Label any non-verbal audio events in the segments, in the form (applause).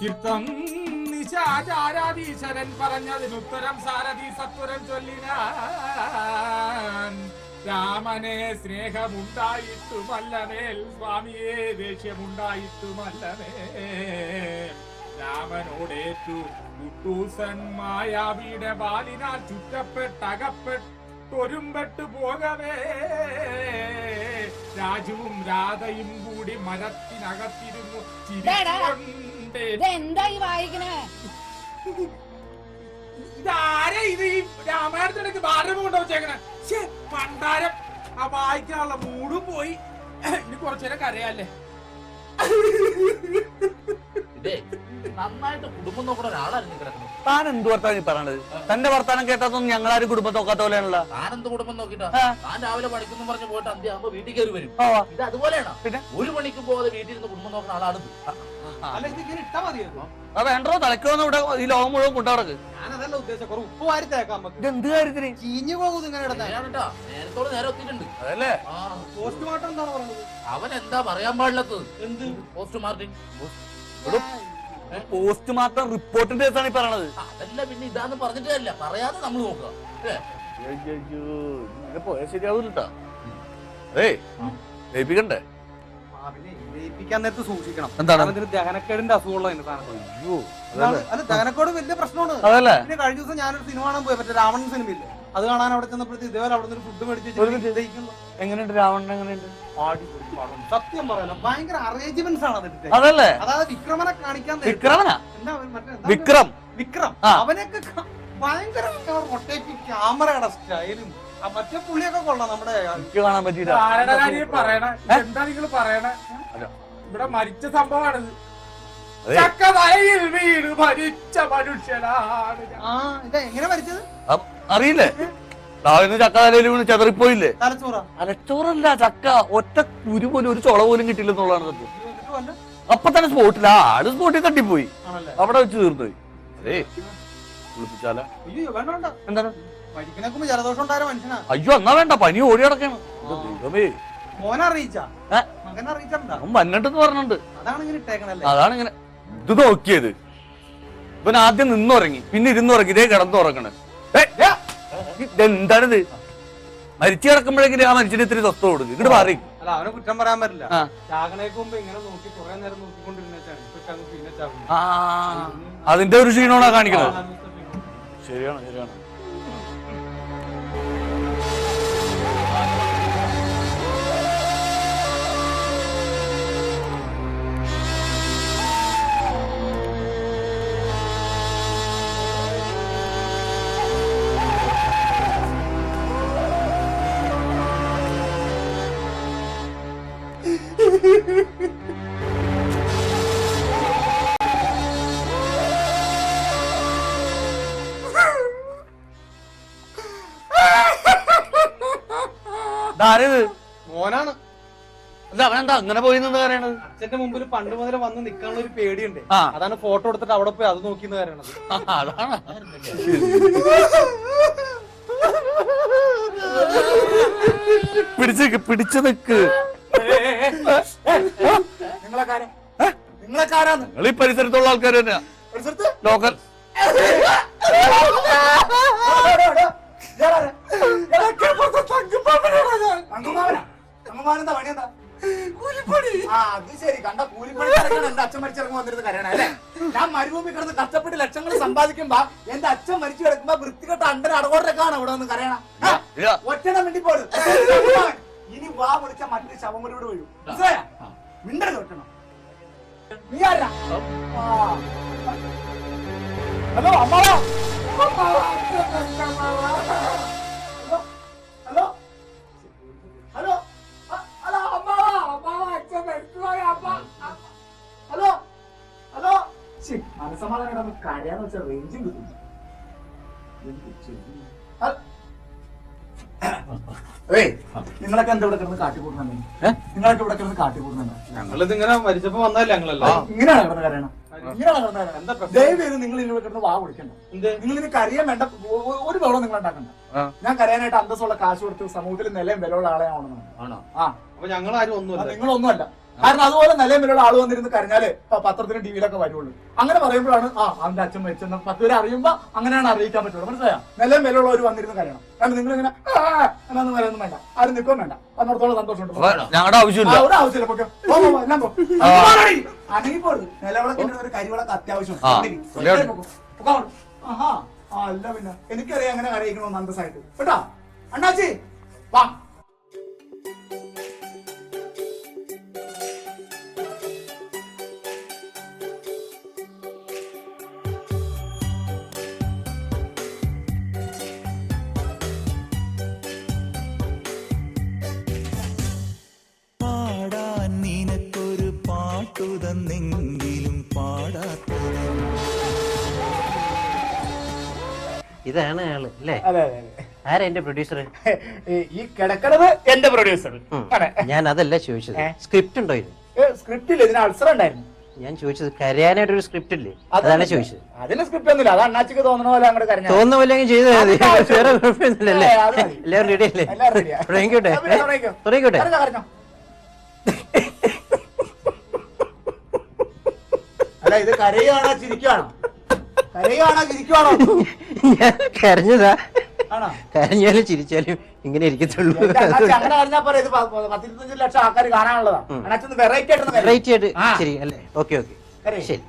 കീർത്തം പറഞ്ഞതിന് പറഞ്ഞതിനുത്തരം സാരഥി സത്വരം ചൊല്ലിനാൻ. രാമനെ സ്നേഹമുണ്ടായിട്ടുമല്ലമേൽ സ്വാമിയെ ദേഷ്യമുണ്ടായിട്ടുമല്ലമേ രാമനോടേറ്റു കുട്ടൂസൻ മായാവിയുടെ ബാലിനാൽ ചുറ്റപ്പെട്ടകപ്പെട്ടൊരുമ്പെട്ടു പോകവേ. രാജുവും രാധയും കൂടി മരത്തിനകത്തിരുന്നു ചിരിച്ചുകൊണ്ടേ ഇത് എന്താ ഈ വായിക്കണേ? ഇതാരാ ഇത് ഈ രാമായണത്തിനൊക്കെ ബാലരമ കൊണ്ടുവച്ചേക്കണേ ശ്ശേ, പണ്ടാരം ആ വായിക്കാനുള്ള മൂടും പോയി. ഇനി കുറച്ചേരം കരയല്ലേ? ഇതേ നന്നായിട്ട് കുടുംബം നോക്കുന്ന ഒരാളായിരുന്നു കിടക്കുന്നത്. താൻ എന്ത് വർത്താനം ഈ പറയണത്? തന്റെ വർത്താനം കേട്ടാത്തൊന്നും ഞങ്ങളാരും കുടുംബം നോക്കാത്ത പോലെയാണല്ലോ. താനെന്ത് കുടുംബം നോക്കിട്ടാ? താൻ രാവിലെ പണിക്കുന്നു പറഞ്ഞ് പോയിട്ട് അന്ത്യ ആകുമ്പോ വീട്ടിൽ കയറി വരും. ഇത് അതുപോലെയാണ്? പിന്നെ? ഒരു മണിക്ക് പോകാതെ വീട്ടിൽ ഇരുന്ന് കുടുംബം നോക്കുന്ന ആളാണ്. അല്ല ഇത് ഇങ്ങനെ ഇട്ടാ മതിയായിരുന്നു? അത് വേണ്ടോ? തലക്കോന്ന് ഇവിടെ ഈ ലോകം മുഴുവൻ കൊണ്ടുനടക്ക്. ഞാനതല്ല ഉദ്ദേശം കുറെ ഉപ്പ് വാരി തേക്കാം നമുക്ക്. ഇത് എന്ത് കാര്യത്തിന്? ചീഞ്ഞു പോകും ഇങ്ങനെ നേരാണ് കേട്ടാ നേരത്തോട് നേരെ ഒത്തിട്ടുണ്ട്. അതല്ലേ? ആ. പോസ്റ്റ്മോർട്ടം എന്താണ് പറയുന്നത് അവൻ എന്താ പറയാൻ പാടില്ലാത്തത്? എന്ത്? പോസ്റ്റ് മാർട്ടിൻ പോസ്റ്റ് മാത്രം റിപ്പോർട്ടിന്റെ കേസാണ് ഈ പറയണത്. അതല്ല പിന്നെ ഇതാന്ന് പറഞ്ഞിട്ടല്ല പറയാതെ നമ്മൾ നോക്കുക. ഏ, പോയാൽ ശരിയാവൂലട്ടാ. അതേ ലയിപ്പിക്കണ്ടേ? ജയിപ്പിക്കാൻ നേരത്ത് സൂക്ഷിക്കണം. എന്താണ്? ദഹനക്കേടിന്റെ അസുഖമുള്ള അല്ല ദഹനക്കേട് വലിയ പ്രശ്നമാണ്. കഴിഞ്ഞ ദിവസം ഞാനൊരു സിനിമ കാണാൻ പോയി. മറ്റേ രാവണൻ സിനിമയില്ലേ? അത് കാണാൻ അവിടെ ചെന്നപ്പോഴത്തേക്ക് ഇതേപോലെ അവിടെ നിന്ന് ഫുഡ് മേടിച്ച്. എങ്ങനെയുണ്ട് രാവണൻ എങ്ങനെയുണ്ട്? സത്യം പറയാലോ ഭയങ്കര അറേഞ്ച്മെന്റ്സ് ആണ് അതിന്റെ. അതല്ലേ? അതായത് വിക്രമനെ കാണിക്കാൻ വിക്രമനാ? എന്താ അവൻ മറ്റേ വിക്രം. വിക്രം. അവനൊക്കെ ഭയങ്കര റൊട്ടേറ്റിംഗ് ക്യാമറയുടെ സ്റ്റൈലും ആ മറ്റേ പുള്ളിയൊക്കെ കൊള്ളാം നമ്മുടെ എനിക്ക് കാണാൻ പറ്റിയില്ല. പറയണേ? എന്താ നിങ്ങൾ പറയണേ? അല്ല. ഇവിടെ മരിച്ച സംഭവമാണിത്. അതെ. വീട് ഭരിച്ച മനുഷ്യനാണ് ആ ഇത് എങ്ങനെ മരിച്ചത്? അറിയില്ലേ? താഴ്ന്ന് ചക്ക തലയിൽ വീണ് ചെതറിപ്പോയില്ലേ? തലച്ചോറ. തലച്ചോറല്ല ചക്ക. ഒറ്റ കുരു പോലും ഒരു ചുള പോലും കിട്ടില്ലെന്നുള്ളതാണ് സത്യം. അപ്പൊ തന്നെ സ്പോട്ടിൽ ആ ആട് സ്പോട്ടിൽ തട്ടിപ്പോയി. ആണല്ലേ? അവിടെ വെച്ച് തീർന്നുപോയി അതേ. കുളിപ്പിച്ചാല. എന്താണ്? അയ്യോ എന്നാ വേണ്ട. പനി ഓടി കിടക്കാണ് ദൈവമേ. മോനെ അറിയിച്ചാ? മകനെ അറിയിച്ചിട്ടുണ്ടാ പറഞ്ഞിട്ടുണ്ട്. അതാണ് ഇങ്ങനെ ഇട്ടേക്കണല്ലേ? അതാണ് ഇങ്ങനെ ഇത് നോക്കിയത്. ഇവൻ ആദ്യം നിന്നുറങ്ങി പിന്നെ ഇരുന്നുറങ്ങി ഇതേ കിടന്നുറങ്ങണ്. ഇതെന്താണിത്? മരിച്ചു കിടക്കുമ്പോഴെങ്കിലും ആ മനുഷ്യന് ഇത്തിരി സ്വസ്ഥ കൊടുക്കും. ഇങ്ങോട്ട് മാറി. അല്ല അവനെ കുറ്റം പറയാൻ പറ്റില്ല. ചാകണേക്ക് മുമ്പ് ഇങ്ങനെ നോക്കി കുറെ നേരം ആ അതിന്റെ ഒരു ക്ഷീണമാണ് കാണിക്കുന്നത്. ശരിയാണ് ശരിയാണ്. അവനെന്താ അങ്ങനെ പോയി നിന്ന് പറയണത് അച്ഛന്റെ മുമ്പിൽ പണ്ട് മുതൽ വന്ന് നിൽക്കാനുള്ള ഒരു പേടിയുണ്ട് ആ അതാണ് ഫോട്ടോ എടുത്തിട്ട് അവിടെ പോയി അത് നോക്കിന്ന് പറയണത് ആ, അതാണ് പിടിച്ച് നിക്ക്, പിടിച്ച് നിക്ക് നിങ്ങളെ കാര്യം നിങ്ങളെ കാരാന്ന് നിങ്ങൾ ഈ പരിസരത്തുള്ള ആൾക്കാർ തന്നെയാ ലോക്കൽ ആ, അത് ശരി. കണ്ട കൂലിപ്പണി ഇറങ്ങണം. എന്റെ അച്ഛൻ മരിച്ചിറങ്ങി വന്നിരുന്ന് കരയണം അല്ലേ? ഞാൻ മരുഭൂമി കിടന്ന് കഷ്ടപ്പെട്ട് ലക്ഷങ്ങൾ സമ്പാദിക്കുമ്പോ എന്റെ അച്ഛൻ മരിച്ചു കിടക്കുമ്പോ വൃത്തികെട്ട അണ്ടര അടകോട്ടൊക്കെയാണ് ഇവിടെ വന്ന് കരയണം. ഒറ്റണം വേണ്ടി പോലും ഇനി വാ വിളിച്ച മറ്റൊരു ശവം കൂടി ഇവിടെ വീഴും? മിണ്ടരുത് ഒറ്റണം നീ ആരാ? ആ. ഹലോ അമ്മാവാ കരയാന്ന് വെച്ചാൽ റേഞ്ചും കിട്ടും നിങ്ങളൊക്കെ എന്താ ഇവിടെ കിടന്ന് കാട്ടിക്കൂട്ടുന്നേ നിങ്ങളൊക്കെ ഇവിടെ കിടന്ന് കാട്ടിക്കൂട്ടുന്നേ ഞങ്ങളിത് ഇങ്ങനെ മരിച്ചപ്പോ വന്നതല്ലേ ഞങ്ങളല്ല ഇങ്ങനെയാണ് കിടന്ന് കരയണം? ദയവേത് നിങ്ങൾ ഇവിടെ കിടന്ന് വാ എന്ത്? നിങ്ങൾ ഇനി കരയാൻ വേണ്ട. ഒരു വെള്ളം നിങ്ങൾ ഉണ്ടാക്കണ്ട. ഞാൻ കരയാനായിട്ട് അന്തസ്സുള്ള കാശ് കൊടുത്ത് സമൂഹത്തിൽ നിലയും വിലയുള്ള ആളെ ആവണമെന്നാണ് ആണോ? ആ. അപ്പൊ ഞങ്ങൾ ആരും ഒന്നുമല്ല. ഒന്നുമില്ല നിങ്ങളൊന്നുമല്ല. കാരണം അതുപോലെ നിലയിലുള്ള ആൾ വന്നിരുന്ന് കരഞ്ഞാൽ പത്രത്തിനും ടിവിയിലൊക്കെ വരുള്ളൂ. അങ്ങനെ പറയുമ്പോഴാണ് ആ അവന്റെ അച്ഛൻ മരിച്ചെന്ന് പത്ത് പേര് അറിയുമ്പോ അങ്ങനെയാണ് അറിയിക്കാൻ പറ്റുള്ളൂ. മനസ്സിലായോ? നിലവിലുള്ളവർ വന്നിരുന്ന് കരയണം. കാരണം നിങ്ങൾ ഇങ്ങനെ എന്നൊന്നും വരൊന്നും വേണ്ട. ആരും നിൽക്കും വേണ്ട. അന്നോടത്തോളം സന്തോഷമുണ്ട്. ഞങ്ങളുടെ ആവശ്യമില്ല. ഒരു ആവശ്യമില്ല. നിലവിളക്കിന്റെ കരിവിളക്ക് അത്യാവശ്യം ആ. പൊക്കോ. ആഹാ. ആ അല്ല പിന്നെ. എനിക്കറിയാം അങ്ങനെ അറിയിക്കണമെന്ന് നന്ദസായിട്ട് കേട്ടാ? അണ്ണാച്ചി വാ. പാട്ടു തന്നെങ്കിലും പാടാത്തത് ഇതാണ് ആൾ അല്ലേ? ആരാ എന്റെ പ്രൊഡ്യൂസർ ഈ- കിടക്കണത് എന്റെ പ്രൊഡ്യൂസർ ഞാൻ അതല്ല ചോദിച്ചത്. സ്ക്രിപ്റ്റ് ഉണ്ടോ ഇത്? സ്ക്രിപ്റ്റില്ല ഇതിന് അൾസർ ഉണ്ടായിരുന്നു. ഞാൻ ചോദിച്ചത് കരയാനായിട്ട് ഒരു സ്ക്രിപ്റ്റ് ഇല്ലേ? അതാണ് ചോദിച്ചത്. അതിന് സ്ക്രിപ്റ്റ് ഒന്നുമില്ല. അത് അണ്ണാച്ചിക്ക് തോന്നണ പോലെ അങ്ങോട്ട് കരഞ്ഞാ. തോന്നുന്ന പോലെ അങ്ങ് ചെയ്തു മതി. വേറെ കുഴപ്പമൊന്നുമില്ലല്ലേ. എല്ലാവരും റെഡി അല്ലേ. തുടങ്ങിക്കോട്ടെ. തുടങ്ങിക്കോട്ടെ കരഞ്ഞോ, കരഞ്ഞോ. അല്ല ഇത് കരയുവാണോ ചിരിക്കുവാണോ കരയുവാണോ ചിരിക്കുവാണോ? ഞാൻ കരഞ്ഞതാ. ആണോ? കരഞ്ഞാലും ചിരിച്ചാലും ഇങ്ങനെ ഇരിക്കത്തുള്ളൂ. അങ്ങനെ കരഞ്ഞാ പറയാം ഇത് പത്തിരുപത്തഞ്ച് ലക്ഷം ആൾക്കാർ കാണാനുള്ളതാ. അണ്ണാച്ചൊന്ന് വെറൈറ്റി ആയിട്ട് വെറൈറ്റി റേറ്റ് ആയിട്ട് ശരി അല്ലേ? ഓക്കെ ഓക്കെ ശരി.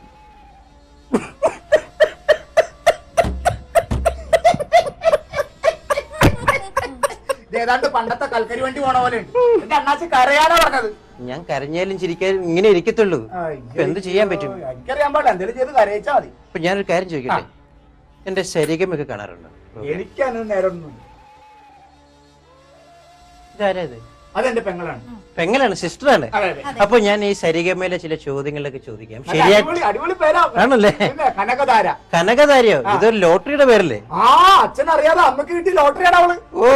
ഏതാണ്ട് പണ്ടത്തെ കൽക്കരി വണ്ടി പോണ പോലെ ഉണ്ട്. എന്റെ അണ്ണാച്ചി കരയാനാ പറഞ്ഞത്. ഞാൻ കരഞ്ഞാലും ചിരിക്കാനും ഇങ്ങനെ ഇരിക്കത്തുള്ളൂ. ഇപ്പൊ എന്ത് ചെയ്യാൻ പറ്റും? എനിക്കറിയാൻ പാടില്ല. എന്തെങ്കിലും ചെയ്ത് കരയിച്ചാ മതി. ഇപ്പൊ ഞാനൊരു കാര്യം ചോദിക്കട്ടെ? എന്റെ ശരീരമൊക്കെ കാണാറുണ്ട്? ഇതാരാ ഇത്? അതെന്റെ പെങ്ങളാണ്. പെങ്ങളാണ് സിസ്റ്ററാണ്. അപ്പൊ ഞാൻ ഈ സരിഗമയിലെ ചില ചോദ്യങ്ങളിലൊക്കെ ചോദിക്കാം. ശരിയാണല്ലേ ശരിയായിട്ട് ആണല്ലേ? കനകധാര കനകധാരയോ ഇതൊരു ലോട്ടറിയുടെ പേരല്ലേ? ആ അച്ഛൻ അറിയാതെ അമ്മയ്ക്ക് കിട്ടി ലോട്ടറിയാണ് അവൾ. ഓ.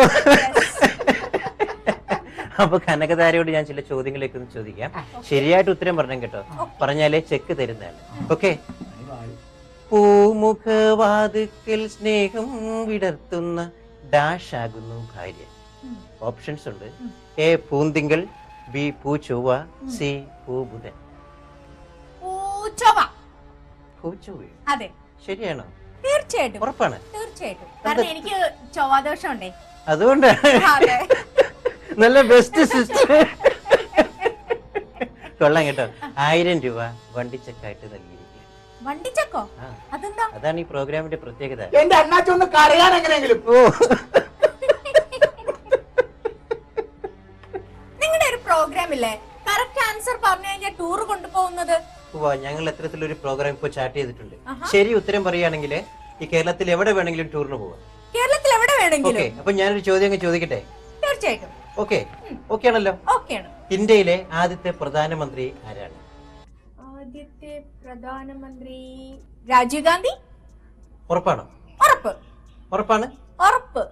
അപ്പൊ കനകധാരയോട് ഞാൻ ചില ചോദ്യങ്ങളൊക്കെ ഒന്ന് ചോദിക്കാം. ശരിയായിട്ട് ഉത്തരം പറഞ്ഞു കേട്ടോ. പറഞ്ഞാലേ ചെക്ക് തരുന്നതാണ്. ഓക്കെ. പൂമുഖവാതുക്കൽ സ്നേഹം വിടർത്തുന്ന ഡാഷ് ആകുന്നു ഭാര്യ ഓപ്ഷൻസ് ഉണ്ട്. എ പൂന്തിങ്കൾ ബി പൂ ചൊവ്വ സി പൂ ബുധൻ അതെ. ശരിയാണോ? തീർച്ചയായിട്ടും. ഉറപ്പാണ്. തീർച്ചയായിട്ടും. കാരണം എനിക്ക് ചൊവ്വാദോഷം ഉണ്ടേ അതുകൊണ്ടാണ്. അതെ. നല്ല ബെസ്റ്റ് സിസ്റ്റർ കൊള്ളാം കേട്ടോ. ആയിരം രൂപ വണ്ടിച്ചക്കായിട്ട് നൽകിയിരിക്കുക വണ്ടിച്ചക്കോ? ആ. അതെന്താ? അതാണ് ഈ പ്രോഗ്രാമിന്റെ പ്രത്യേകത. എന്റെ അണ്ണാച്ചൊന്ന് കറിയാൻ കരയാൻ എങ്ങനെയെങ്കിലും. ഓ. നിങ്ങളുടെ ഒരു പ്രോഗ്രാം ഇല്ലേ? കറക്റ്റ് ആൻസർ പറഞ്ഞു കഴിഞ്ഞാൽ ടൂർ കൊണ്ടുപോകുന്നത്? ഉവ്വ, ഞങ്ങൾ അത്തരത്തിലൊരു പ്രോഗ്രാം ഇപ്പോൾ ചാർട്ട് ചെയ്തിട്ടുണ്ട്. ശരി ഉത്തരം പറയുകയാണെങ്കിൽ ഈ കേരളത്തിൽ എവിടെ വേണമെങ്കിലും ടൂറിന് പോവാം. കേരളത്തിൽ എവിടെ ഓക്കെ വേണമെങ്കിലും അപ്പൊ ഞാനൊരു ചോദ്യം അങ്ങ് ചോദിക്കട്ടെ? തീർച്ചയായിട്ടും. ഓക്കെ. ഓക്കെ ആണല്ലോ ഓക്കെയാണ്. ഇന്ത്യയിലെ ആദ്യത്തെ പ്രധാനമന്ത്രി ആരാണ്? ആദ്യത്തെ പ്രധാനമന്ത്രി രാജീവ് ഗാന്ധി? ഉറപ്പാണ്? ഉറപ്പ്. ഉറപ്പാണ്? ഉറപ്പ്.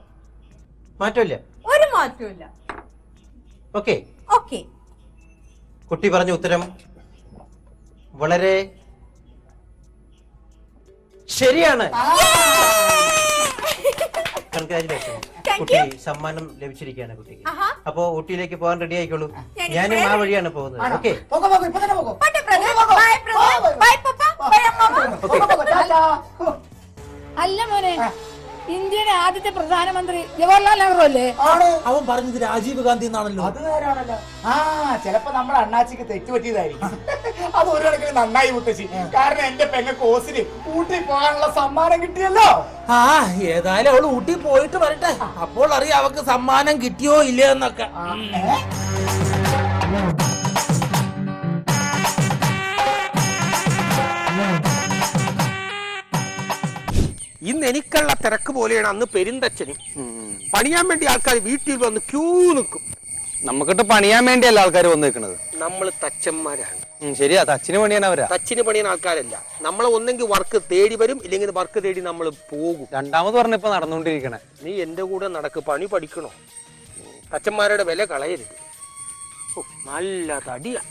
മാറ്റമില്ല? ഒരു മാറ്റമില്ല ഓക്കെ. ഓക്കെ. കുട്ടി പറഞ്ഞ ഉത്തരം വളരെ ശരിയാണ്. കൺഗ്രാചുലേഷൻ കുട്ടി സമ്മാനം ലഭിച്ചിരിക്കുകയാണ് കുട്ടിക്ക്. അപ്പോ ഊട്ടിയിലേക്ക് പോകാൻ റെഡി ആയിക്കോളൂ. ഞാനും ആ വഴിയാണ് പോകുന്നത്. ഓക്കെ പോകോ പോകോ ഇപ്പൊ തന്നെ പോകോ. പോട്ടെ brother bye brother bye papa bye അമ്മ. പോകോ പോകോ. ടാറ്റാ. അല്ല മോനെ ഇന്ത്യയുടെ ആദ്യത്തെ പ്രധാനമന്ത്രി ജവഹർലാൽ നെഹ്റു അല്ലേ? അവൻ പറഞ്ഞത് രാജീവ് ഗാന്ധി എന്നാണല്ലോ. അത് നേരാണല്ലോ. ആ ചിലപ്പോ നമ്മുടെ അണ്ണാച്ചിക്ക് തെറ്റുപറ്റിയതായിരിക്കും അത് ഒരു കണക്കിന് നന്നായി മുത്തശ്ശി. കാരണം എന്റെ പെങ്ങ കോസിന് ഊട്ടി പോകാനുള്ള സമ്മാനം കിട്ടിയല്ലോ. ആ ഏതായാലും അവൾ ഊട്ടി പോയിട്ട് വരട്ടെ. അപ്പോൾ അറിയാം അവക്ക് സമ്മാനം കിട്ടിയോ ഇല്ലയോ എന്നൊക്കെ. ഇന്ന് എനിക്കുള്ള തിരക്ക് പോലെയാണ് അന്ന് പെരുന്തച്ഛന് പണിയാൻ വേണ്ടി ആൾക്കാർ വീട്ടിൽ വന്ന് ക്യൂ നിൽക്കും. നമുക്കിട്ട് പണിയാൻ വേണ്ടിയല്ല ആൾക്കാർ വന്ന് നിൽക്കുന്നത് നമ്മൾ തച്ചന്മാരാണ് ശരിയാ. തച്ചിന് പണിയാൻ അവരാ. തച്ചിന് പണിയാൻ ആൾക്കാരല്ല. നമ്മളെ ഒന്നെങ്കിൽ വർക്ക് തേടി വരും ഇല്ലെങ്കിൽ വർക്ക് തേടി നമ്മൾ പോകും. രണ്ടാമത് പറഞ്ഞപ്പോ നടന്നുകൊണ്ടിരിക്കണേ നീ എന്റെ കൂടെ നടക്ക് പണി പഠിക്കണോ? തച്ചന്മാരുടെ വില കളയരുത്. ഓ, നല്ല തടിയാ.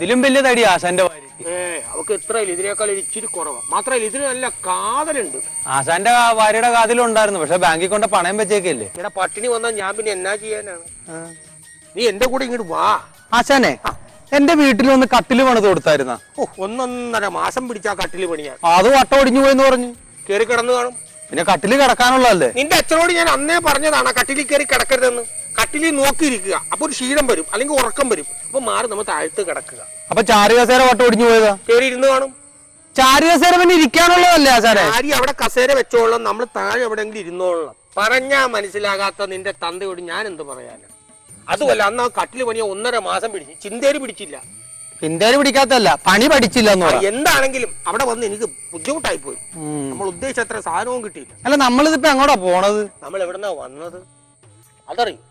ഇതിലും വലിയ തടി ആശാന്റെ ഭാര്യക്ക് ഏ അവക്ക് എത്ര ഇതിനേക്കാൾ ഒരു ഇച്ചിരി കുറവാ. മാത്രമല്ല ഇതിന് നല്ല കാതലുണ്ട്. ആശാന്റെ ഭാര്യയുടെ കാതിലും ഉണ്ടായിരുന്നു പക്ഷെ ബാങ്കിൽ കൊണ്ട് പണയം വെച്ചേക്കല്ലേ? ഇവിടെ പട്ടിണി വന്നാൽ ഞാൻ പിന്നെ എന്നാ ചെയ്യാനാണ്? നീ എന്റെ കൂടെ ഇങ്ങോട്ട് വാ. ആശാനെ എന്റെ വീട്ടിൽ ഒന്ന് കട്ടിൽ പണിത് കൊടുത്തായിരുന്ന? ഒന്നൊന്നര മാസം പിടിച്ച കട്ടിൽ പണിയാ. അത് വട്ടം ഒടിഞ്ഞു പോയെന്ന് പറഞ്ഞു. കേറി കിടന്നു കാണും. പിന്നെ കട്ടിൽ കിടക്കാനുള്ളതല്ലേ? നിന്റെ അച്ഛനോട് ഞാൻ അന്നേ പറഞ്ഞതാണ് കട്ടിലിൽ കയറി കിടക്കരുതെന്ന്. കട്ടിലിൽ നോക്കിയിരിക്കുക. അപ്പൊ ഒരു ക്ഷീണം വരും അല്ലെങ്കിൽ ഉറക്കം വരും. അപ്പൊ മാറി നമ്മൾ താഴ്ത്ത് കിടക്കുക. അപ്പൊ ചാരുകസേര വട്ടം ഒടിഞ്ഞു പോയതാ? കയറി ഇരുന്ന് കാണും. ചാരുകസേര പിന്നെ ഇരിക്കാനുള്ളതല്ലേ ആശാനെ? ആരി അവിടെ കസേര വെച്ചോളാം നമ്മൾ താഴെ എവിടെങ്കിലും ഇരുന്നോളാം പറഞ്ഞാ മനസ്സിലാകാത്ത നിന്റെ തന്തയോട് ഞാൻ എന്ത് പറയാനാ? അതുമല്ല അന്ന് ആ കട്ടിൽ പണിയ ഒന്നര മാസം പിടിച്ചു ചിന്തേരി പിടിച്ചില്ല. പിന്തേര് പിടിക്കാത്തല്ല പണി പഠിച്ചില്ല എന്ന് എന്താണെങ്കിലും അവിടെ വന്ന് എനിക്ക് ബുദ്ധിമുട്ടായി പോയി നമ്മൾ ഉദ്ദേശിച്ച അത്ര സാധനവും കിട്ടിയില്ല. അല്ല നമ്മളിതിപ്പോ എങ്ങോട്ടാ പോണത്? നമ്മൾ എവിടെന്നാ വന്നത്? അതറിയും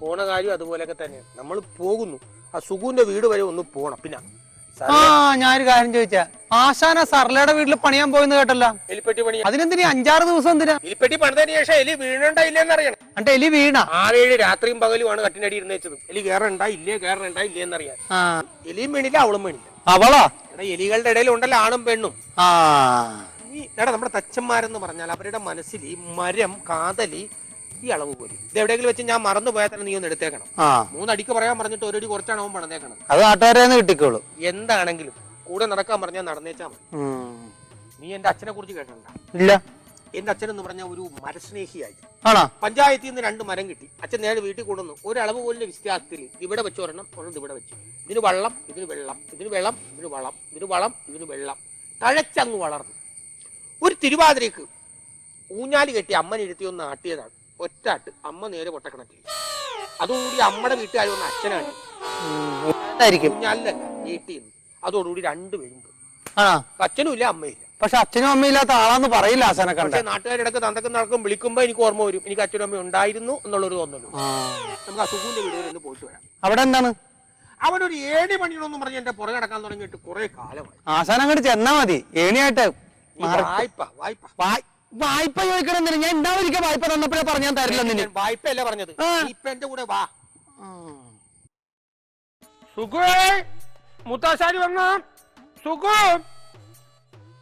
പോണ കാര്യം അതുപോലെയൊക്കെ തന്നെയാണ് നമ്മൾ പോകുന്നു. ആ സുഖുവിന്റെ വീട് വരെ ഒന്ന് പോണം. പിന്നെ ആ ഞാനൊരു കാര്യം ചോദിച്ചാ. ആശാന സർലയുടെ വീട്ടിൽ പണിയാൻ പോയെന്ന് കേട്ടല്ലോ. എലിപ്പെട്ടി പണി അതിനെന്തിനാ അഞ്ചാറ് ദിവസം എന്തിനാ? എലിപ്പെട്ടി പണിതതിന് ശേഷം എലി വീണുണ്ടായില്ലെന്ന് അറിയണം. എന്നിട്ട് എലി വീണ? ആറേഴ് രാത്രിയും പകലും പകലുമാണ് കട്ടിനടി ഇരുന്നേച്ചത് എലി കയറണ്ടാ ഇല്ലേ കയറണ്ടാ ഇല്ലേ എന്നറിയാൻ ആ. എലിയും വീണില്ല അവളും വീണില്ല. അവളാ? എടാ എലികളുടെ ഇടയിൽ ഉണ്ടല്ലോ ആണും പെണ്ണും. ആ. എടാ നമ്മുടെ തച്ചന്മാരെന്ന് പറഞ്ഞാൽ അവരുടെ മനസ്സിൽ ഈ മരം കാതലി ഈ അളവ് പോലും. ഇത് എവിടെയെങ്കിലും വെച്ച് ഞാൻ മറന്നു പോയാൽ തന്നെ നീ ഒന്ന് എടുത്തേക്കണം. ആ. മൂന്നടിക്ക് പറയാൻ പറഞ്ഞിട്ട് ഒരടി കുറച്ചാണ് അവൻ പണതേക്കണം അത് നാട്ടുകാരെന്ന് കിട്ടിക്കോളൂ. എന്താണെങ്കിലും കൂടെ നടക്കാൻ പറഞ്ഞാൽ നടന്നേച്ചാ മതി. ഉം. നീ എന്റെ അച്ഛനെ കുറിച്ച് കേട്ടണ്ട ഇല്ല. എന്റെ അച്ഛൻ എന്ന് പറഞ്ഞ ഒരു മരസ്നേഹിയായി. ആണോ? പഞ്ചായത്തിൽ നിന്ന് രണ്ട് മരം കിട്ടി. അച്ഛൻ നേരെ വീട്ടിൽ കൊണ്ടുവന്നു. ഒരളവ് പോലിന്റെ വിസ്താരത്തിൽ ഇവിടെ വെച്ച് ഒരെണ്ണം ഒരെണ്ണം ഇവിടെ വെച്ചു. ഇതിന് വള്ളം ഇതിന് വെള്ളം. ഇതിന് വെള്ളം ഇതിന് വളം. ഇതിന് വളം ഇതിന് വെള്ളം. തഴച്ചങ്ങ് വളർന്നു. ഒരു തിരുവാതിരക്ക് ഊഞ്ഞാലി കെട്ടി അമ്മനിരുത്തി ഒന്ന് ആട്ടിയതാണ്. ഒറ്റാട്ട് അമ്മ നേരെ പൊട്ടക്കണക്കി അതോടുകൂടി അമ്മയുടെ വീട്ടുകാർ വന്ന അച്ഛനാണ്. ആയിരിക്കും വീട്ടിൽ അതോടുകൂടി രണ്ടുപേരും പോയി. ആ അച്ഛനും ഇല്ല അമ്മയില്ല പക്ഷെ അച്ഛനും അമ്മയില്ലാത്ത ആളാന്ന് പറയില്ല കണ്ട. പക്ഷേ നാട്ടുകാരിടക്ക് തന്തക്കം നടക്കും വിളിക്കുമ്പോ എനിക്ക് ഓർമ്മ വരും. എനിക്ക് അച്ഛനും അമ്മയും ഉണ്ടായിരുന്നു എന്നുള്ളൊരു തോന്നുന്നു നമുക്ക് അസുഖിന്റെ വീട് വരെ ഒന്ന് പോയിട്ട് വരാം. അവിടെ എന്താണ്? അവനൊരു ഏഴ് പണിയണമെന്ന് പറഞ്ഞ് എന്റെ പുറകെ നടക്കാൻ തുടങ്ങിയിട്ട് കുറെ കാലമായി. ആസാനം അങ്ങോട്ട് ചെന്നാ മതി. ഏണിയായിട്ട് ഈ വായ്പ വായ്പ. വായ്- വായ്പ ചോദിക്കണം എന്തിനാ ഞാൻ ഉണ്ടാവിരിക്കാൻ വായ്പ തന്നപ്പോഴേ പറഞ്ഞാൽ തരില്ല നിന്നെ. ഞാൻ വായ്പ അല്ല പറഞ്ഞത്? ആ. നീ ഇപ്പൊ എന്റെ കൂടെ വാ. സുഖേ മുത്താശാരി വന്ന? സുഖം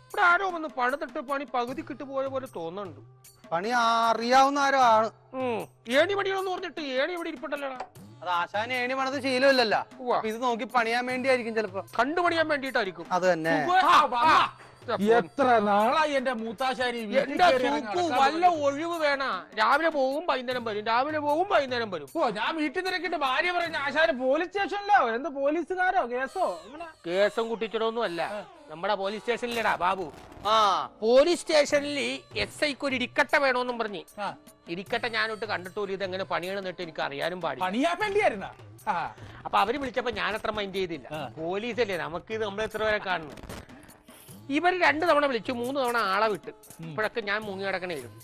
ഇവിടെ ആരോ വന്ന് പണിതിട്ട് പണി പകുതി കിട്ടു പോയ പോലെ തോന്നുന്നുണ്ട്. പണി അറിയാവുന്ന ആരോ ആണ്. ഉം. ഏണി പണിയാണെന്ന് പറഞ്ഞിട്ട് ഏണി ഇവിടെ ഇരിപ്പുണ്ടല്ലോടാ അത് ആശാൻ ഏണി പണത് ശീലമില്ലല്ലോ. ഉവ്വ. അപ്പൊ ഇത് നോക്കി പണിയാൻ വേണ്ടിയായിരിക്കും ചിലപ്പോ. കണ്ടു പണിയാൻ വേണ്ടിയിട്ടായിരിക്കും. അത് തന്നെ. ആ, വന്നാ. എത്ര നാളായി എന്റെ മൂത്താശാരി എന്റെ നടക്കാൻ വല്ല. ഒഴിവ് വേണ? രാവിലെ പോകും വൈകുന്നേരം വരും. രാവിലെ പോകും വൈകുന്നേരം വരും. ഓ ഞാൻ വീട്ടിൽ തിരക്കിട്ട് ഭാര്യ പറഞ്ഞ ആശാര് പോലീസ് സ്റ്റേഷനിലോ എന്ത് പോലീസുകാരോ? കേസോ? കേസും കുട്ടിച്ചിടൊന്നും അല്ല നമ്മുടെ പോലീസ് സ്റ്റേഷനിലടാ ബാബു. ആ. പോലീസ് സ്റ്റേഷനിൽ എസ് ഐക്ക് ഒരു ഇരിക്കട്ട വേണോന്നും പറഞ്ഞു. ഇരിക്കട്ട ഞാനോട്ട് കണ്ടിട്ടൂല. ഇത് എങ്ങനെ പണിയണമെന്നിട്ട് എനിക്ക് അറിയാനും പാടില്ല. പണിയാൻ വേണ്ടിയായിരുന്ന? അപ്പൊ അവർ വിളിച്ചപ്പോ ഞാൻ അത്ര മൈൻഡ് ചെയ്തില്ല. പോലീസ് പോലീസല്ലേ നമുക്ക് ഇത് നമ്മളെത്ര പേരെ കാണുന്നു? ഇവർ രണ്ട് തവണ വിളിച്ചു മൂന്ന് തവണ ആളെ വിട്ട്. ഇപ്പോഴൊക്കെ ഞാൻ മുങ്ങി കിടക്കണേരും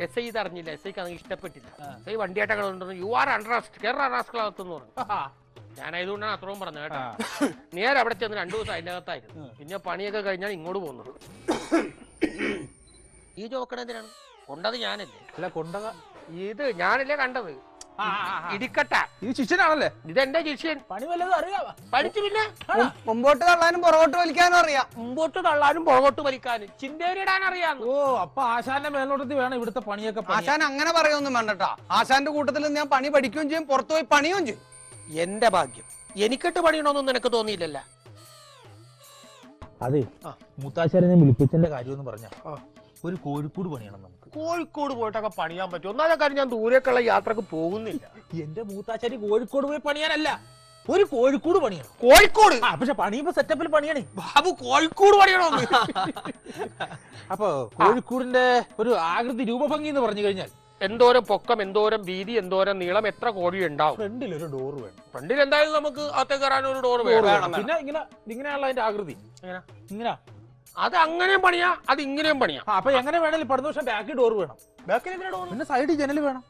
എസ് ഐ ഇത് അറിഞ്ഞില്ല എസ് ഐക്ക് അത് ഇഷ്ടപ്പെട്ടില്ല. എസ് ഐ വണ്ടിയായിട്ടൊക്കെ കൊണ്ടുവന്നു you are under arrest Kerala എന്ന് പറഞ്ഞു. ഞാനായതുകൊണ്ടാണ് അത്രയും പറഞ്ഞത് കേട്ടോ. നേരെ അവിടെ ചെന്ന് രണ്ടു ദിവസം അതിന്റെ അകത്തായിരുന്നു. പിന്നെ പണിയൊക്കെ കഴിഞ്ഞാൽ ഇങ്ങോട്ട് പോകുന്നത്. (coughs) ഈ ജോക്കണെന്തിനാണ് കൊണ്ടത് ഞാനല്ലേ? അല്ല കൊണ്ടത്. ഇത് ഞാനല്ലേ കണ്ടത്. ഇടിക്കട്ട. ഇത് ശിഷ്യനാണല്ലേ? ഇതെന്റെ ശിഷ്യൻ. പണി വല്ലതും അറിയാവാ? പഠിച്ചു പിന്നെ. മുമ്പോട്ട് തള്ളാനും പുറകോട്ട് വലിക്കാനും അറിയാം. മുമ്പോട്ട് തള്ളാനും പുറകോട്ട് വലിക്കാനും. ചിന്തേരിടാൻ അറിയാം ഓ അപ്പൊ ആശാന്റെ മേലോട്ടത്തിൽ വേണം ഇവിടുത്തെ പണിയൊക്കെ ആശാൻ അങ്ങനെ പറയൊന്നും വേണ്ടട്ടാ ആശാന്റെ കൂട്ടത്തിൽ നിന്ന് ഞാൻ പണി പഠിക്കുകയും ചെയ്യും പുറത്തു പോയി പണിയും ചെയ്യും. എന്റെ ഭാഗ്യം. എനിക്കിട്ട് പണിയണമെന്നൊന്നും നിനക്ക് തോന്നിയില്ലല്ല. അതെ മുത്താശ്ശേരനെ വിളിപ്പിച്ചതിന്റെ കാര്യം എന്ന് പറഞ്ഞ. ഒരു കോഴിക്കൂട് പണിയണം കോഴിക്കോട് പോയിട്ടൊക്കെ പണിയാൻ പറ്റും. ഒന്നാമത്തെ കാര്യം ഞാൻ ദൂരേക്കുള്ള യാത്രയ്ക്ക് പോകുന്നില്ല. എന്റെ മൂത്താശ്ശേരി കോഴിക്കോട് പോയി പണിയാനല്ല ഒരു കോഴിക്കോട് പണിയാണ്. കോഴിക്കോട്? ആ പക്ഷെ പണിയുമ്പോ സെറ്റപ്പിൽ പണിയണേ. ബാബു കോഴിക്കോട് പണിയണോ അപ്പൊ കോഴിക്കോടിന്റെ ഒരു ആകൃതി രൂപഭംഗി എന്ന് പറഞ്ഞു കഴിഞ്ഞാൽ എന്തോരം പൊക്കം എന്തോരം വീതി എന്തോരം നീളം എത്ര കോഴി ഉണ്ടാവും? ഫ്രണ്ടിൽ ഒരു ഡോർ വേണം. ഫ്രണ്ടിൽ എന്തായാലും നമുക്ക് അകത്ത് കയറാൻ ഒരു ഡോർ വേണം. വേണം. പിന്നെ ഇങ്ങനെ ഇങ്ങനെയുള്ള അതിന്റെ ആകൃതി. ഇങ്ങനെ ഇങ്ങനെ. അത് അങ്ങനെയും പണിയാ അത് ഇങ്ങനെയും പണിയാ അപ്പൊ എങ്ങനെ വേണേലും പടുന്ന പക്ഷെ ബാക്കിൽ ഡോർ വേണം പിന്നെ സൈഡിൽ ജനൽ വേണം.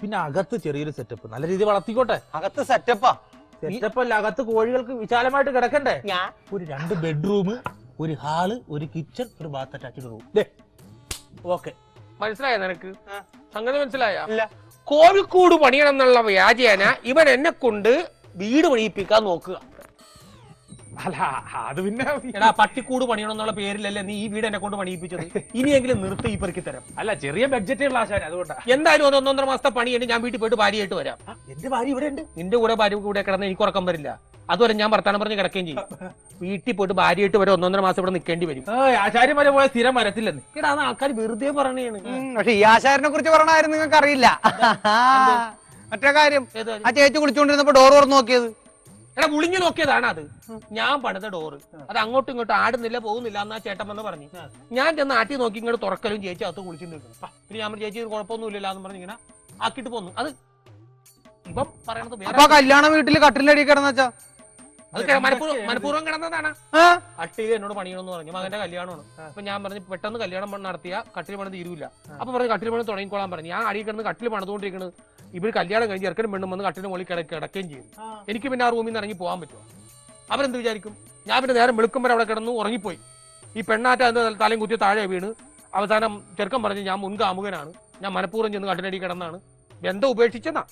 പിന്നെ അകത്ത് ചെറിയൊരു സെറ്റപ്പ് നല്ല രീതിയിൽ വളർത്തിക്കോട്ടെ. അകത്ത് സെറ്റപ്പാ സെറ്റപ്പ് അല്ല അകത്ത് കോഴികൾക്ക് വിശാലമായിട്ട് കിടക്കണ്ടേ? ഒരു രണ്ട് ബെഡ്റൂം ഒരു ഹാൾ ഒരു കിച്ചൺ ഒരു ബാത്ത് അറ്റാച്ച്ഡ് റൂം ഓക്കെ മനസ്സിലായ നിനക്ക്? സംഗതി മനസ്സിലായ? കോഴിക്കൂട് കോഴിക്കോട് പണിയണം എന്നുള്ള വ്യാജേന ഇവൻ എന്നെ കൊണ്ട് വീട് പണിയിപ്പിക്കാൻ നോക്കുക. അല്ല അത് പിന്നെ എടാ പട്ടിക്കൂട് പണിയണമെന്നുള്ള പേരിലല്ലേ നീ ഈ വീട് എന്നെ കൊണ്ട് പണിയിപ്പിച്ചത്? ഇനിയെങ്കിലും നിർത്തി ഈ പെറുക്കി തരാം. അല്ല ചെറിയ ബഡ്ജറ്റ് ഉള്ള ആശാൻ അതുകൊണ്ടാണ് എന്തായാലും അത് ഒന്നൊന്നര മാസത്തെ പണിയുണ്ട് ഞാൻ വീട്ടിൽ പോയിട്ട് ഭാര്യയായിട്ട് വരാം. എന്റെ ഭാര്യ ഇവിടെ ഉണ്ട്. നിന്റെ കൂടെ ഭാര്യ കൂടെ കിടന്ന് എനിക്ക് ഉറക്കം വരില്ല. അതുവരെ ഞാൻ വർത്താനം പറഞ്ഞ് കിടക്കുകയും ചെയ്യും. വീട്ടിൽ പോയിട്ട് ഭാര്യയായിട്ട് വരെ ഒന്നൊന്നര മാസം ഇവിടെ നിൽക്കേണ്ടി വരും. ആശാരി ആചാര്യന്മാരെ പോയ സ്ഥിരം വരത്തില്ലെന്ന്. എടാ അത് ആൾക്കാർ വെറുതെ പറയണേണ്. പക്ഷെ ഈ ആശാരിനെ കുറിച്ച് പറഞ്ഞായിരുന്നു നിങ്ങൾക്ക് അറിയില്ല മറ്റേ കാര്യം ആ ചേച്ചി കുളിച്ചോണ്ടിരുന്നപ്പോ ഡോർ തുറന്നു നോക്കിയത്. എടാ മുളിഞ്ഞു നോക്കിയതാണ് അത്. ഞാൻ പണിത ഡോറ്. അത് അങ്ങോട്ടും ഇങ്ങോട്ടും ആടുന്നില്ല പോകുന്നില്ല എന്നാ ചേട്ടൻ വന്ന് പറഞ്ഞു ഞാൻ ചെന്ന് ആട്ടി നോക്കി ഇങ്ങോട്ട് തുറക്കലും ചേച്ചി അകത്ത് കുളിച്ചു നിൽക്കും പിന്നെ ഞാൻ ചേച്ചി കുഴപ്പമൊന്നുമില്ല എന്ന് പറഞ്ഞു ഇങ്ങനെ ആക്കിട്ട് പോന്നു. അത് ഇപ്പം പറയണത് വേറെ അപ്പൊ കല്യാണ വീട്ടിൽ കട്ടിലടി അടി അത് ക- മനഃപൂർവം മനഃപൂർവം കിടന്നതാണ്. കട്ടിൽ എന്നോട് പണിയണമെന്ന് പറഞ്ഞു. മകന്റെ കല്യാണമാണ്. അപ്പൊ ഞാൻ പറഞ്ഞു പെട്ടെന്ന് കല്യാണം പണി നടത്തിയ കട്ടിൽ പണി തീരൂല. അപ്പൊ പറഞ്ഞു കട്ടിൽ പണി തുടങ്ങിക്കോളാൻ പറഞ്ഞു. ഞാൻ അടിയിൽ കിടന്ന് കട്ടിൽ പണിതുകൊണ്ടിരിക്കുന്നത് ഇവർ കല്യാണം കഴിഞ്ഞ് ചെറുക്കനും പെണ്ണും വന്ന് കട്ടിന് മുകളിൽ കിട കിടക്കുകയും ചെയ്യും. എനിക്ക് പിന്നെ ആ റൂമിൽ നിന്ന് ഇറങ്ങി പോകാൻ പറ്റുമോ? അവരെന്ത് വിചാരിക്കും? ഞാൻ പിന്നെ നേരം വെളുക്കും വരെ അവിടെ കിടന്നു ഉറങ്ങിപ്പോയി. ഈ പെണ്ണാറ്റ അതിന്റെ തലയും കുത്തി താഴെ വീണ്. അവസാനം ചെറുക്കം പറഞ്ഞ് ഞാൻ മുൻകാമുകനാണ്. ഞാൻ മനഃപൂർവം ചെന്ന് കട്ടിനടി കിടന്നാണ്. ബന്ധം ഉപേക്ഷിച്ചെന്നാ.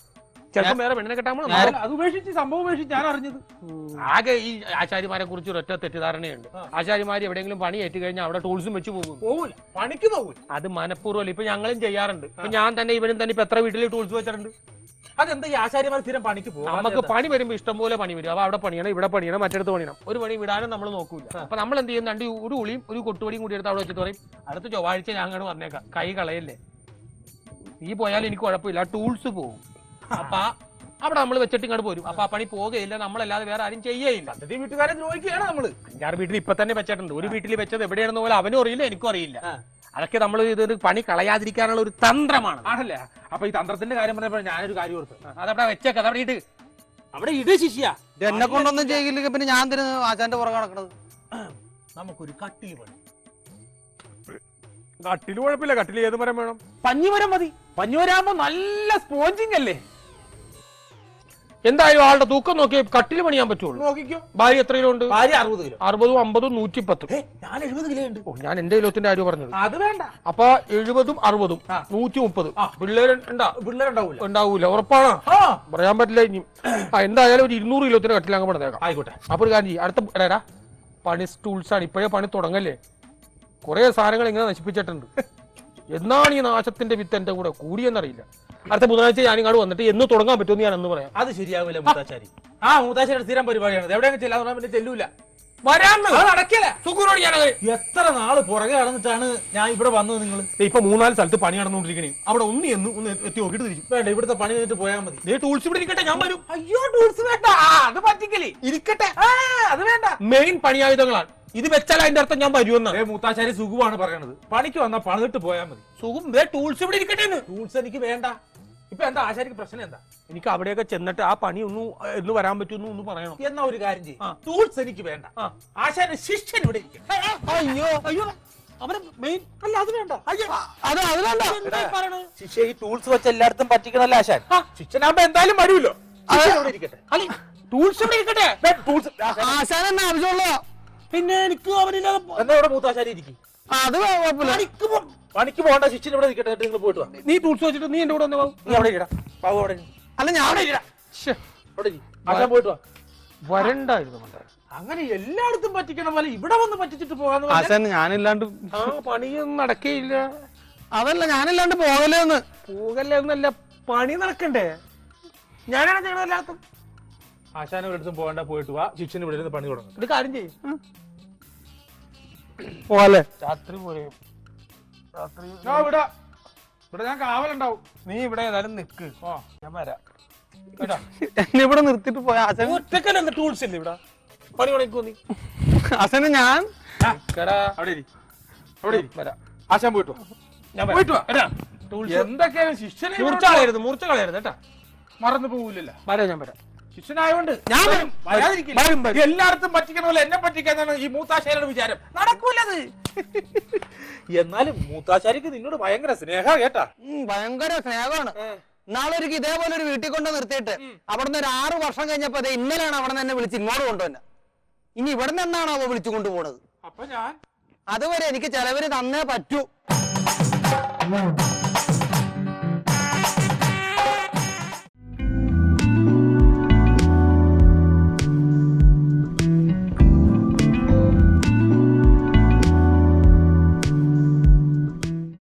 ചെറുക്കൻ വേറെ പെണ്ണിനെ കെട്ടാൻ പോണ അത് ഉപേക്ഷിച്ച് സംഭവം ഉപേക്ഷിച്ച് ഞാൻ അറിഞ്ഞത്. ആകെ ഈ ആചാര്യമാരെ കുറിച്ച് ഒറ്റ തെറ്റിദ്ധാരണയുണ്ട്. ആചാര്യമാർ എവിടെയെങ്കിലും പണി ഏറ്റു കഴിഞ്ഞാൽ അവിടെ ടൂൾസും വെച്ച് പോകും. പോകൂല പണിക്ക് പോകൂല അത് മനഃപൂർവം ഇപ്പൊ ഞങ്ങളും ചെയ്യാറുണ്ട്. ഇപ്പൊ ഞാൻ തന്നെ ഇവനും തന്നെ ഇപ്പൊ എത്ര വീട്ടിൽ ടൂൾസ് വെച്ചിട്ടുണ്ട്? അതെന്താ ഈ ആചാര്യമാർ സ്ഥിരം പണിക്ക് പോകും നമുക്ക് പണി വരുമ്പോൾ ഇഷ്ടംപോലെ പണി വരും. അപ്പൊ അവിടെ പണിയണം ഇവിടെ പണിയണം മറ്റടുത്ത് പണിയണം. ഒരു പണി വിടാനും നമ്മൾ നോക്കൂല. അപ്പൊ നമ്മൾ എന്ത് ചെയ്യും? രണ്ട് ഒരു ഉളിയും ഒരു കൊട്ടുപടിയും കൂടി എടുത്ത് അവിടെ വെച്ചിട്ട് പറയും അടുത്ത ചൊവ്വാഴ്ച ഞാൻ അങ്ങോട്ട് വന്നേക്കാം. കൈ കളയല്ലേ? നീ പോയാൽ എനിക്ക് കുഴപ്പമില്ല. ടൂൾസ് പോകും. അപ്പൊ അവിടെ നമ്മൾ വെച്ചിട്ട് ഇങ്ങോട്ട് പോരും. അപ്പൊ ആ പണി പോകുകയില്ല നമ്മളല്ലാതെ വേറെ ആരും ചെയ്യേയില്ല. പദ്ധതി വീട്ടുകാരെ ദ്രോഹിക്കുകയാണ് നമ്മൾ. അഞ്ചാറ് വീട്ടിൽ ഇപ്പൊ തന്നെ വെച്ചിട്ടുണ്ട്. ഒരു വീട്ടിൽ വെച്ചത് എവിടെയാണെന്ന് പോലെ അവനും അറിയില്ല എനിക്കും അറിയില്ല. അതൊക്കെ നമ്മൾ ഇതൊരു പണി കളയാതിരിക്കാനുള്ള ഒരു തന്ത്രമാണ്. ആണല്ലേ? അപ്പൊ ഈ തന്ത്രത്തിന്റെ കാര്യം പറഞ്ഞപ്പോൾ ഞാനൊരു കാര്യം ഓർത്ത്. അതവിടെ വെച്ചേക്ക അവിടെ ഇട്ട് അവിടെ ഇട് ശിഷ്യ. ഇത് എന്നെ കൊണ്ടൊന്നും ചെയ്യില്ലെങ്കിൽ പിന്നെ ഞാൻ തരുന്നത് ആചാന്റെ പുറകെ നടക്കണത്? നമുക്കൊരു കട്ടിൽ പണി കട്ടിൽ കുഴപ്പമില്ല. കട്ടിൽ ഏത് മരം വേണം? പഞ്ഞിമരം മതി. പഞ്ഞിമരാകുമ്പോ നല്ല സ്പോഞ്ചിങ് അല്ലേ? എന്തായാലും ആളുടെ തൂക്കം നോക്കി കട്ടിൽ പണിയാൻ പറ്റുള്ളൂ. നോക്കിക്കോ. ഭാര്യ എത്ര കിലോ ഉണ്ട് ഭാര്യ അറുപത് കിലോ. അറുപതും അമ്പതും നൂറ്റിപ്പത്തും. ഞാൻ എഴുപത് കിലോ ഉണ്ട്. ഓ ഞാൻ എന്റെ കിലോത്തിന്റെ കാര്യം പറഞ്ഞത്. അത് വേണ്ട. അപ്പൊ എഴുപതും അറുപതും. നൂറ്റി മുപ്പത് പിള്ളേരുണ്ടാവൂല. ഉണ്ടാവൂല. ഉറപ്പാണോ? പറയാൻ പറ്റില്ല ഇനി. ആ എന്തായാലും ഒരു ഇരുന്നൂറ് കിലോത്തിന്റെ കട്ടിൽ അങ്ങ് പണിതേക്കാം. ആയിക്കോട്ടെ. അപ്പൊ ഒരു കാര്യം അടുത്ത എടാ പണി ടൂൾസ് ആണ് ഇപ്പോഴേ പണി തുടങ്ങല്ലേ? കുറെ സാധനങ്ങൾ ഇങ്ങനെ നശിപ്പിച്ചിട്ടുണ്ട്. എന്നാണ് ഈ നാശത്തിന്റെ വിത്ത് എന്റെ കൂടെ കൂടിയെന്നറിയില്ല. അടുത്ത ബുധനാഴ്ച ഞാൻ ഇങ്ങോട്ട് വന്നിട്ട് എന്ന് തുടങ്ങാൻ പറ്റുമെന്ന് ഞാൻ എന്ന് പറയാം. അത് ശരിയാവില്ല മൂത്താശാരി. ആ മൂത്താശാരി സ്ഥിരം പരിപാടിയാണ് എവിടെയെങ്കിലും ചെല്ലാൻ പിന്നെ ചെല്ലൂല. സുഖനോട് എത്ര നാൾ പുറകെ നടന്നിട്ടാണ് ഞാൻ ഇവിടെ വന്നത് നിങ്ങൾ ഇപ്പൊ മൂന്നാൽ സ്ഥലത്ത് പണി നടന്നുകൊണ്ടിരിക്കണേ. അവിടെ ഒന്ന് എന്ന് ഒന്ന് എത്തി നോക്കിട്ട് തിരിച്ചു വേണ്ട ഇവിടുത്തെ പണി കഴിഞ്ഞിട്ട് പോയാൽ മതി. ദേ ടൂൾസ് ഇവിടെ ഇരിക്കട്ടെ ഞാൻ വരും. അയ്യോ ടൂൾസ് വേണ്ട. അത് പറ്റിക്കലേ. ഇരിക്കട്ടെ. അത് വേണ്ട. മെയിൻ പണിയായുധങ്ങളാണ്. ഇത് വെച്ചാൽ അതിന്റെ അർത്ഥം ഞാൻ വരുമെന്ന് മൂത്താശാരി സുഖമാണ് പറയണത്. പണിക്ക് വന്നാൽ പണിതിട്ട് പോയാൽ മതി. സുഖം. ദേ ടൂൾസ് ഇവിടെ ഇരിക്കട്ടെ ടൂൾസ് എനിക്ക് വേണ്ട. ഇപ്പൊ എന്താ ആശാരിക്ക് പ്രശ്നം എന്താ? എനിക്ക് അവിടെയൊക്കെ ചെന്നിട്ട് ആ പണി ഒന്ന് എന്ന് വരാൻ പറ്റുമെന്ന് ഒന്ന് പറയണം. എന്നാ ഒരു കാര്യം. ചെയ്യും. ടൂൾസ് എനിക്ക് വേണ്ട. ആശാരി ശിഷ്യൻ ഇവിടെ ഇരിക്കും അയ്യോ അയ്യോ. അല്ല അത് വേണ്ട. അത് അത് വേണ്ട. പറയണത്? ശിഷ്യ ഈ ടൂൾസ് വെച്ച് എല്ലായിടത്തും പറ്റിക്കണല്ല ആശാൻ? ശിഷ്യനാകുമ്പോ എന്തായാലും വരുമല്ലോ. ടൂൾസ് ഇവിടെ ഇരിക്കട്ടെ. ടൂൾസ് ആശാൻ എന്നാ ആവശ്യമുള്ള പിന്നെ എനിക്ക് അവരില്ലാതെ എന്നാ ഇവിടെ മൂത്താശാരി ഇരിക്കും. അത് കുഴപ്പമില്ല. പണിക്ക് പോ- പണിക്ക് പോകണ്ട ഇവിടെ നിൽക്കട്ടെ എന്നിട്ട് നിങ്ങൾ പോയിട്ട് വാ. നീ ടൂൾസ് വെച്ചിട്ട് നീ എന്റെ കൂടെ ഒന്ന് വാ. നീ അവിടെ ഇടാ ബാബു അവിടെ ഇരി. അല്ല ഞാൻ അവിടെ ഇരിടാ. അവിടെ ഇരി. ആശാൻ പോയിട്ട് വാ. വരണ്ടായിരുന്നു മണ്ടാ. അങ്ങനെ എല്ലായിടത്തും പറ്റിക്കണ. പോലെ ഇവിടെ വന്ന് പറ്റിച്ചിട്ട് പോകാന്ന് പറഞ്ഞാൽ ആശാൻ ഞാനില്ലാണ്ട് ആ പണിയൊന്നും നടക്കേയില്ല. അതല്ല ഞാനില്ലാണ്ട് പോകലേന്ന്. പോകല്ലേ എന്നല്ല പണി നടക്കണ്ടേ? ഞാനാണ് ചെയ്യണല്ലാത്ത ആശാനെ ഒരിടത്തും പോകണ്ട പോയിട്ട് വാ. ശിക്ഷന് ഇവിടെ ഇരുന്ന് പണി തുടങ്ങും. ഇത് കാര്യം ചെയ്യും. പോകല്ലേ രാത്രി പോലെ രാത്രി ഞാൻ ഇവിടെ ഇവിടെ ഞാൻ കാവലുണ്ടാവും നീ ഇവിടെ ഏതായാലും നിക്ക്. ഓ ഞാൻ വരാം. കേട്ടാ എന്നെ ഇവിടെ നിർത്തിട്ട് പോയ. ആശാന ഒറ്റക്കല്ല ടൂൾസ് ഇല്ല ഇവിടെ? പണി പണിക്കോ നീ? ആശാന ഞാൻ കേടാ അവിടെ ഇരി. അവിടെ ഇരി. വരാം. ആശാൻ പോയിട്ട് വാ. ഞാൻ പോയിട്ട് വാ. കേട്ടാ ടൂൾസ് എന്തൊക്കെയാണ് ശിഷ്യനെ മൂർച്ച കളയരുത് മൂർച്ച കളയരുത് കേട്ടാ. മറന്നു പോകില്ലല്ലോ വരാം ഞാൻ വരാം. ശിഷ്യനായോണ്ട്. ഞാൻ വരും. വരും. എല്ലായിടത്തും പറ്റിക്കണ പോലെ എന്നെ പറ്റിക്കാന്നാണ് ഈ മൂത്താശാരിയുടെ വിചാരം. നടക്കൂലത്. (laughs) എന്നാലും മൂത്താശാരിക്ക് നിന്നോട് ഭയങ്കര സ്നേഹ കേട്ടാ. ഉം, ഭയങ്കര സ്നേഹമാണ്. നാളെ ഒരു ഇതേപോലെ ഒരു വീട്ടിൽ കൊണ്ട് നിർത്തിയിട്ട് അവിടുന്ന് ഒരു ആറു വർഷം കഴിഞ്ഞപ്പോ അതെ ഇന്നലെയാണ് അവിടെ നിന്ന് എന്നെ വിളിച്ച് ഇങ്ങോട്ട് കൊണ്ടുവന്നെ. ഇനി ഇവിടെ നിന്നാണ് അവ വിളിച്ചു കൊണ്ടുപോണത്? അപ്പൊ ഞാൻ അതുവരെ എനിക്ക് ചെലവര് തന്നേ പറ്റൂ.